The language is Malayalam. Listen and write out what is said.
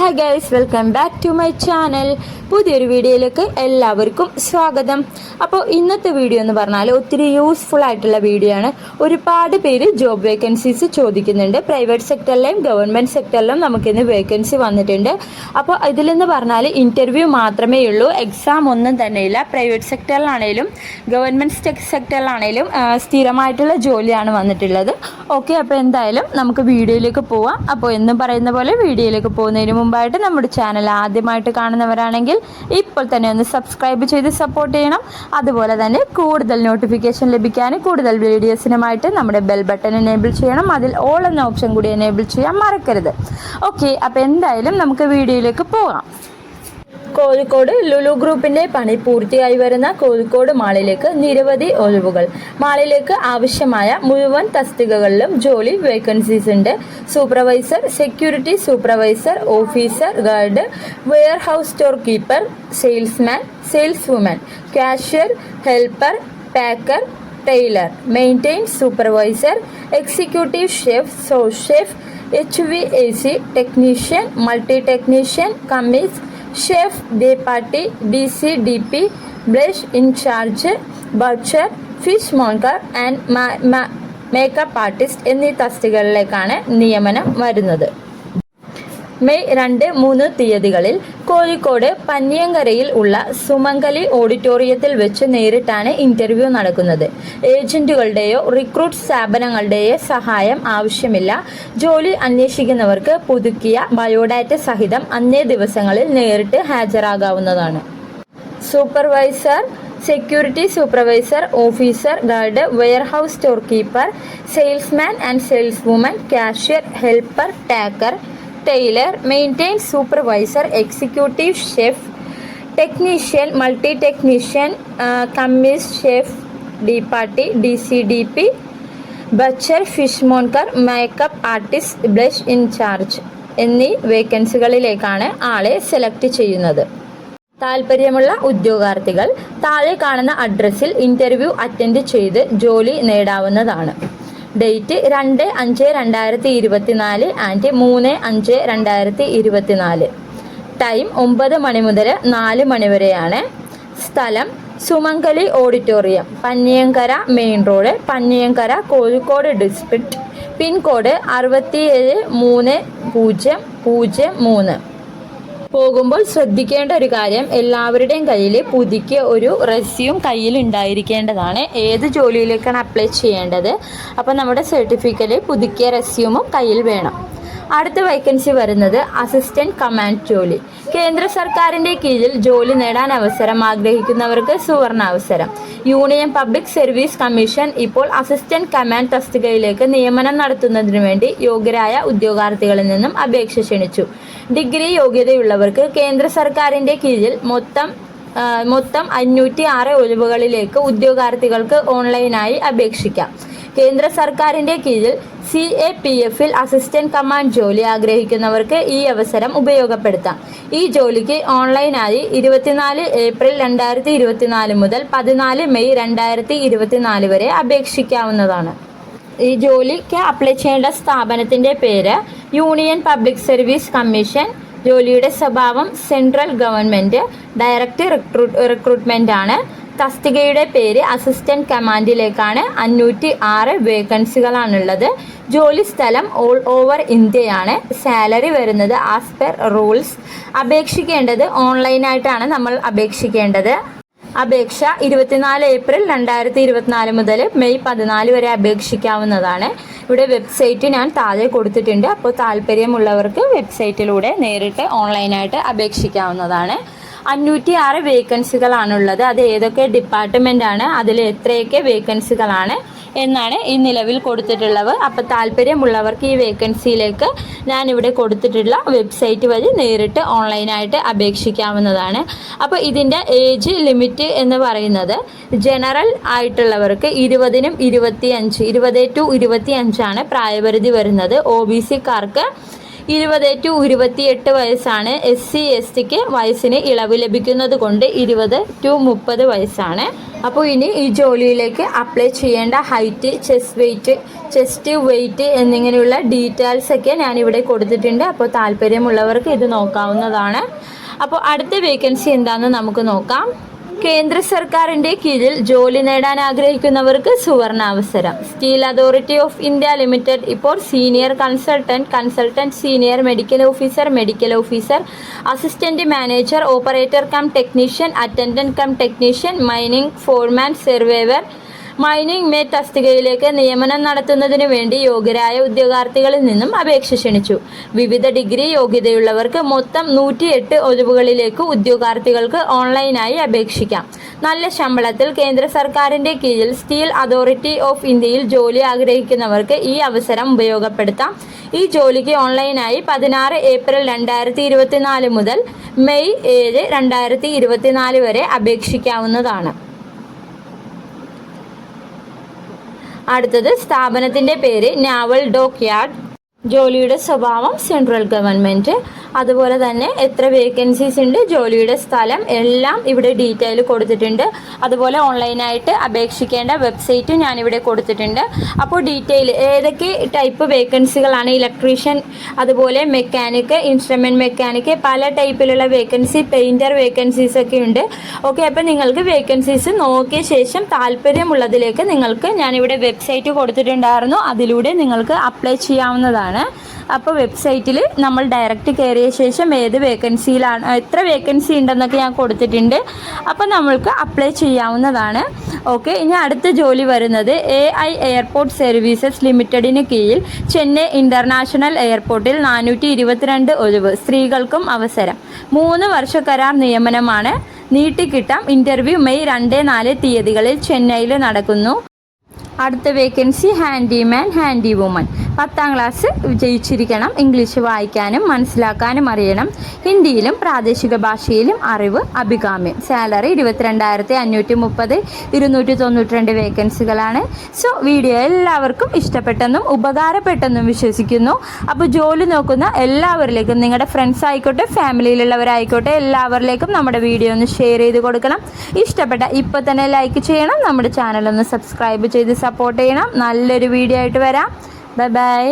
Hi guys welcome back to my channel പുതിയൊരു വീഡിയോയിലേക്ക് എല്ലാവർക്കും സ്വാഗതം. അപ്പോൾ ഇന്നത്തെ വീഡിയോ എന്ന് പറഞ്ഞാൽ ഒത്തിരി യൂസ്ഫുൾ ആയിട്ടുള്ള വീഡിയോ ആണ്. ഒരുപാട് പേര് ജോബ് വേക്കൻസീസ് ചോദിക്കുന്നുണ്ട്. പ്രൈവറ്റ് സെക്ടറിലെയും ഗവൺമെന്റ് സെക്ടറിലും നമുക്കിന്ന് വേക്കൻസി വന്നിട്ടുണ്ട്. അപ്പോൾ ഇതിലെന്ന് പറഞ്ഞാൽ ഇന്റർവ്യൂ മാത്രമേ ഉള്ളൂ. എക്സാം ഒന്നും തന്നെ ഇല്ല. പ്രൈവറ്റ് സെക്ടറിലാണേലും ഗവൺമെന്റ് സെക്ടറിലാണേലും സ്ഥിരമായിട്ടുള്ള ജോലിയാണ് വന്നിട്ടുള്ളത്. ഓക്കെ അപ്പോൾ എന്തായാലും നമുക്ക് വീഡിയോയിലേക്ക് പോവാം. അപ്പോൾ എന്നും പറയുന്ന പോലെ വീഡിയോയിലേക്ക് പോകുന്നതിന് മുമ്പായിട്ട് നമ്മുടെ ചാനൽ ആദ്യമായിട്ട് കാണുന്നവരാണെങ്കിൽ ഇപ്പോൾ തന്നെ ഒന്ന് സബ്സ്ക്രൈബ് ചെയ്ത് സപ്പോർട്ട് ചെയ്യണം. അതുപോലെ തന്നെ കൂടുതൽ നോട്ടിഫിക്കേഷൻ ലഭിക്കാൻ കൂടുതൽ വീഡിയോസിനുമായിട്ട് നമ്മുടെ ബെൽ ബട്ടൺ എനേബിൾ ചെയ്യണം. അതിൽ ഓൾ എന്ന ഓപ്ഷൻ കൂടി എനേബിൾ ചെയ്യാൻ മറക്കരുത്. ഓക്കെ അപ്പോൾ എന്തായാലും നമുക്ക് വീഡിയോയിലേക്ക് പോകാം. കോഴിക്കോട് ലുലു ഗ്രൂപ്പിന്റെ പണി പൂർത്തിയായി വരുന്ന കോഴിക്കോട് മാളിലേക്ക് നിരവധി ഒഴിവുകൾ. മാളിലേക്ക് ആവശ്യമായ മുഴുവൻ തസ്തികകളിലും ജോലി വേക്കൻസീസ് ഉണ്ട്. Supervisor security supervisor officer guard warehouse store keeper salesman sales woman cashier helper packer tailor maintain supervisor executive chef sous chef H V A C technician multi technician commis chef de partie D C D P brush in charge butcher fish monger and makeup artist എന്നീ തസ്തികകളിലേക്കാണ് നിയമനം വരുന്നത്. മെയ് രണ്ട് മൂന്ന് തീയതികളിൽ കോഴിക്കോട് പന്നിയങ്കരയിൽ ഉള്ള സുമംഗലി ഓഡിറ്റോറിയത്തിൽ വെച്ച് നേരിട്ടാണ് ഇന്റർവ്യൂ നടക്കുന്നത്. ഏജന്റുകളുടെയോ റിക്രൂട്ട് സ്ഥാപനങ്ങളുടെയോ സഹായം ആവശ്യമില്ല. ജോലി അന്വേഷിക്കുന്നവർക്ക് പുതുക്കിയ ബയോഡാറ്റ സഹിതം അന്നേ ദിവസങ്ങളിൽ നേരിട്ട് ഹാജരാകാവുന്നതാണ്. Supervisor security supervisor officer guard warehouse store keeper salesman and sales woman cashier helper packer tailor maintain supervisor executive chef technician multi technician commis chef de partie D C D P butcher fish monger makeup artist blush in charge എന്നീ വേക്കൻസികളിലേക്കാണ് ആളെ സെലക്ട് ചെയ്യുന്നത്. താല്പര്യമുള്ള ഉദ്യോഗാർത്ഥികൾ താഴെ കാണുന്ന അഡ്രസ്സിൽ ഇന്റർവ്യൂ അറ്റൻഡ് ചെയ്ത് ജോലി നേടാവുന്നതാണ്. ഡേറ്റ് രണ്ട് അഞ്ച് രണ്ടായിരത്തി ഇരുപത്തിനാല് ആൻഡ് മൂന്ന് അഞ്ച് രണ്ടായിരത്തി ഇരുപത്തിനാല്. ടൈം ഒമ്പത് മണി മുതൽ നാല് മണി വരെയാണ്. സ്ഥലം Sumangali auditorium Panniyankara main road Panniyankara Kozhikode district pin code അറുപത്തിയേഴ് മൂന്ന് പൂജ്യം പൂജ്യം മൂന്ന്. പോകുമ്പോൾ ശ്രദ്ധിക്കേണ്ട ഒരു കാര്യം എല്ലാവരുടെയും കയ്യിൽ പുതുക്കിയ ഒരു റെസ്യൂം കയ്യിൽ ഉണ്ടായിരിക്കേണ്ടതാണ്. ഏത് ജോലിയിലേക്കാണ് അപ്ലൈ ചെയ്യേണ്ടത്? അപ്പോൾ നമ്മുടെ സർട്ടിഫിക്കറ്റ് പുതുക്കിയ റെസ്യൂമും കയ്യിൽ വേണം. അടുത്ത വേക്കൻസി വരുന്നത് അസിസ്റ്റന്റ് കമാൻഡ് ജോലി. കേന്ദ്ര സർക്കാരിന്റെ കീഴിൽ ജോലി നേടാൻ അവസരം ആഗ്രഹിക്കുന്നവർക്ക് സുവർണ അവസരം യൂണിയൻ പബ്ലിക് സർവീസ് കമ്മീഷൻ ഇപ്പോൾ അസിസ്റ്റന്റ് കമാൻഡ് തസ്തികയിലേക്ക് നിയമനം നടത്തുന്നതിനു വേണ്ടി യോഗ്യരായ ഉദ്യോഗാർത്ഥികളിൽ നിന്നും അപേക്ഷ ക്ഷണിച്ചു. ഡിഗ്രി യോഗ്യതയുള്ളവർക്ക് കേന്ദ്ര സർക്കാരിന്റെ കീഴിൽ മൊത്തം മൊത്തം അഞ്ഞൂറ്റി ആറ് ഒഴിവുകളിലേക്ക് ഉദ്യോഗാർത്ഥികൾക്ക് ഓൺലൈനായി അപേക്ഷിക്കാം. കേന്ദ്ര സർക്കാരിന്റെ കീഴിൽ സി എ പി എഫിൽ അസിസ്റ്റന്റ് കമാൻഡ് ജോലി ആഗ്രഹിക്കുന്നവർക്ക് ഈ അവസരം ഉപയോഗപ്പെടുത്താം. ഈ ജോലിക്ക് ഓൺലൈനായി ഇരുപത്തിനാല് ഏപ്രിൽ രണ്ടായിരത്തി ഇരുപത്തിനാല് മുതൽ പതിനാല് മെയ് രണ്ടായിരത്തി ഇരുപത്തിനാല് വരെ അപേക്ഷിക്കാവുന്നതാണ്. ഈ ജോലിക്ക് അപ്ലൈ ചെയ്യേണ്ട സ്ഥാപനത്തിന്റെ പേര് യൂണിയൻ പബ്ലിക് സർവീസ് കമ്മീഷൻ ജോലിയുടെ സ്വഭാവം central government direct recruit recruitment ആണ്. തസ്തികയുടെ പേര് അസിസ്റ്റന്റ് കമാൻഡിലേക്കാണ് അഞ്ഞൂറ്റി ആറ് വേക്കൻസികളാണുള്ളത്. ജോലി സ്ഥലം ഓൾ ഓവർ ഇന്ത്യയാണ്. സാലറി വരുന്നത് ആസ് പെർ റൂൾസ് അപേക്ഷിക്കേണ്ടത് ഓൺലൈനായിട്ടാണ് നമ്മൾ അപേക്ഷിക്കേണ്ടത്. അപേക്ഷ ഇരുപത്തിനാല് ഏപ്രിൽ രണ്ടായിരത്തി ഇരുപത്തിനാല് മുതൽ മെയ് പതിനാല് വരെ അപേക്ഷിക്കാവുന്നതാണ്. ഇവിടെ വെബ്സൈറ്റ് ഞാൻ താഴെ കൊടുത്തിട്ടുണ്ട്. അപ്പോൾ താല്പര്യമുള്ളവർക്ക് വെബ്സൈറ്റിലൂടെ നേരിട്ട് ഓൺലൈനായിട്ട് അപേക്ഷിക്കാവുന്നതാണ്. അഞ്ഞൂറ്റി ആറ് വേക്കൻസികളാണുള്ളത് അത് ഏതൊക്കെ ഡിപ്പാർട്ട്മെന്റ് ആണ്? അതിൽ എത്രയൊക്കെ വേക്കൻസികളാണ് എന്നാണ് ഈ നിലവിൽ കൊടുത്തിട്ടുള്ളത്. അപ്പോൾ താല്പര്യമുള്ളവർക്ക് ഈ വേക്കൻസിയിലേക്ക് ഞാൻ ഇവിടെ കൊടുത്തിട്ടുള്ള വെബ്സൈറ്റ് വഴി നേരിട്ട് ഓൺലൈനായിട്ട് അപേക്ഷിക്കാവുന്നതാണ്. അപ്പോൾ ഇതിന്റെ ഏജ് ലിമിറ്റ് എന്ന് പറയുന്നത് ജനറൽ ആയിട്ടുള്ളവർക്ക് ഇരുപതിനും ഇരുപത്തി അഞ്ച് ഇരുപത് ടു ഇരുപത്തി അഞ്ചാണ് പ്രായപരിധി വരുന്നത്. ഒ ബി സിക്കാർക്ക് ഇരുപത് ടു ഇരുപത്തിയെട്ട് വയസ്സാണ് എസ് സി എസ് ടിക്ക് വയസ്സിന് ഇളവ് ലഭിക്കുന്നത് കൊണ്ട് ഇരുപത് ടു മുപ്പത് വയസ്സാണ്. അപ്പോൾ ഇനി ഈ ജോലിയിലേക്ക് അപ്ലൈ ചെയ്യേണ്ട height chest weight chest weight എന്നിങ്ങനെയുള്ള ഡീറ്റെയിൽസ് ഒക്കെ ഞാനിവിടെ കൊടുത്തിട്ടുണ്ട്. അപ്പോൾ താല്പര്യമുള്ളവർക്ക് ഇത് നോക്കാവുന്നതാണ്. അപ്പോൾ അടുത്ത വേക്കൻസി എന്താണെന്ന് നമുക്ക് നോക്കാം. കേന്ദ്ര സർക്കാരിന്റെ കീഴിൽ ജോലി നേടാൻ ആഗ്രഹിക്കുന്നവർക്ക് സുവർണാവസരം Steel Authority of India Limited ഇപ്പോൾ senior consultant consultant senior medical officer medical officer assistant manager operator cum technician attendant cum technician mining foreman surveyor mining mate തസ്തികയിലേക്ക് നിയമനം നടത്തുന്നതിന് വേണ്ടി യോഗ്യരായ ഉദ്യോഗാർത്ഥികളിൽ നിന്നും അപേക്ഷ ക്ഷണിച്ചു. വിവിധ ഡിഗ്രി യോഗ്യതയുള്ളവർക്ക് മൊത്തം നൂറ്റിയെട്ട് ഒഴിവുകളിലേക്ക് ഉദ്യോഗാർത്ഥികൾക്ക് ഓൺലൈനായി അപേക്ഷിക്കാം. നല്ല ശമ്പളത്തിൽ കേന്ദ്ര സർക്കാരിന്റെ കീഴിൽ സ്റ്റീൽ അതോറിറ്റി ഓഫ് ഇന്ത്യയിൽ ജോലി ആഗ്രഹിക്കുന്നവർക്ക് ഈ അവസരം ഉപയോഗപ്പെടുത്താം. ഈ ജോലിക്ക് ഓൺലൈനായി പതിനാറ് ഏപ്രിൽ രണ്ടായിരത്തി ഇരുപത്തിനാല് മുതൽ മെയ് ഏഴ് രണ്ടായിരത്തി ഇരുപത്തിനാല് വരെ അപേക്ഷിക്കാവുന്നതാണ്. അടുത്തത് സ്ഥാപനത്തിന്റെ പേര് നാവൽ ഡോക്ക് യാർഡ്. ജോലിയുടെ സ്വഭാവം സെൻട്രൽ ഗവൺമെന്റ് അതുപോലെ തന്നെ എത്ര വേക്കൻസീസ് ഉണ്ട് ജോലിയുടെ സ്ഥലം എല്ലാം ഇവിടെ ഡീറ്റെയിൽ കൊടുത്തിട്ടുണ്ട്. അതുപോലെ ഓൺലൈനായിട്ട് അപേക്ഷിക്കേണ്ട വെബ്സൈറ്റ് ഞാനിവിടെ കൊടുത്തിട്ടുണ്ട്. അപ്പോൾ ഡീറ്റെയിൽ ഏതൊക്കെ ടൈപ്പ് വേക്കൻസികളാണ് ഇലക്ട്രീഷ്യൻ അതുപോലെ മെക്കാനിക്ക് ഇൻസ്ട്രുമെന്റ് മെക്കാനിക്ക് പല ടൈപ്പിലുള്ള വേക്കൻസി പെയിന്റർ വേക്കൻസീസ് ഒക്കെ ഉണ്ട്. ഓക്കെ അപ്പോൾ നിങ്ങൾക്ക് വേക്കൻസീസ് നോക്കിയ ശേഷം താല്പര്യമുള്ളതിലേക്ക് നിങ്ങൾക്ക് ഞാനിവിടെ വെബ്സൈറ്റ് കൊടുത്തിട്ടുണ്ടായിരുന്നു. അതിലൂടെ നിങ്ങൾക്ക് അപ്ലൈ ചെയ്യാവുന്നതാണ്. അപ്പോൾ വെബ്സൈറ്റിൽ നമ്മൾ ഡയറക്റ്റ് കയറിയ ശേഷം ഏത് വേക്കൻസിയിലാണ് എത്ര വേക്കൻസി ഉണ്ടെന്നൊക്കെ ഞാൻ കൊടുത്തിട്ടുണ്ട്. അപ്പം നമ്മൾക്ക് അപ്ലൈ ചെയ്യാവുന്നതാണ്. ഓക്കെ ഇനി അടുത്ത ജോലി വരുന്നത് എ ഐ എയർപോർട്ട് സർവീസസ് ലിമിറ്റഡിന് കീഴിൽ ചെന്നൈ ഇന്റർനാഷണൽ എയർപോർട്ടിൽ നാനൂറ്റി ഇരുപത്തിരണ്ട് ഒഴിവ് സ്ത്രീകൾക്കും അവസരം. മൂന്ന് വർഷ കരാർ നിയമനമാണ്. നീട്ടിക്കിട്ടാം ഇന്റർവ്യൂ മെയ് രണ്ട് നാല് തീയതികളിൽ ചെന്നൈയിൽ നടക്കുന്നു. അടുത്ത വേക്കൻസി ഹാൻഡിമാൻ ഹാൻഡി വുമൺ പത്താം ക്ലാസ് വിജയിച്ചിരിക്കണം ഇംഗ്ലീഷ് വായിക്കാനും മനസ്സിലാക്കാനും അറിയണം. ഹിന്ദിയിലും പ്രാദേശിക ഭാഷയിലും അറിവ് അഭികാമ്യം. സാലറി ഇരുപത്തിരണ്ടായിരത്തി അഞ്ഞൂറ്റി മുപ്പത് ഇരുന്നൂറ്റി തൊണ്ണൂറ്റി രണ്ട് വേക്കൻസികളാണ് സോ വീഡിയോ എല്ലാവർക്കും ഇഷ്ടപ്പെട്ടെന്നും ഉപകാരപ്പെട്ടെന്നും വിശ്വസിക്കുന്നു. അപ്പോൾ ജോലി നോക്കുന്ന എല്ലാവരിലേക്കും നിങ്ങളുടെ ഫ്രണ്ട്സ് ആയിക്കോട്ടെ ഫാമിലിയിലുള്ളവരായിക്കോട്ടെ എല്ലാവരിലേക്കും നമ്മുടെ വീഡിയോ ഒന്ന് ഷെയർ ചെയ്ത് കൊടുക്കണം. ഇഷ്ടപ്പെട്ട ഇപ്പോൾ തന്നെ ലൈക്ക് ചെയ്യണം. നമ്മുടെ ചാനലൊന്ന് സബ്സ്ക്രൈബ് ചെയ്ത് സപ്പോർട്ട് ചെയ്യണം. നല്ലൊരു വീഡിയോ ആയിട്ട് വരാം. Bye bye.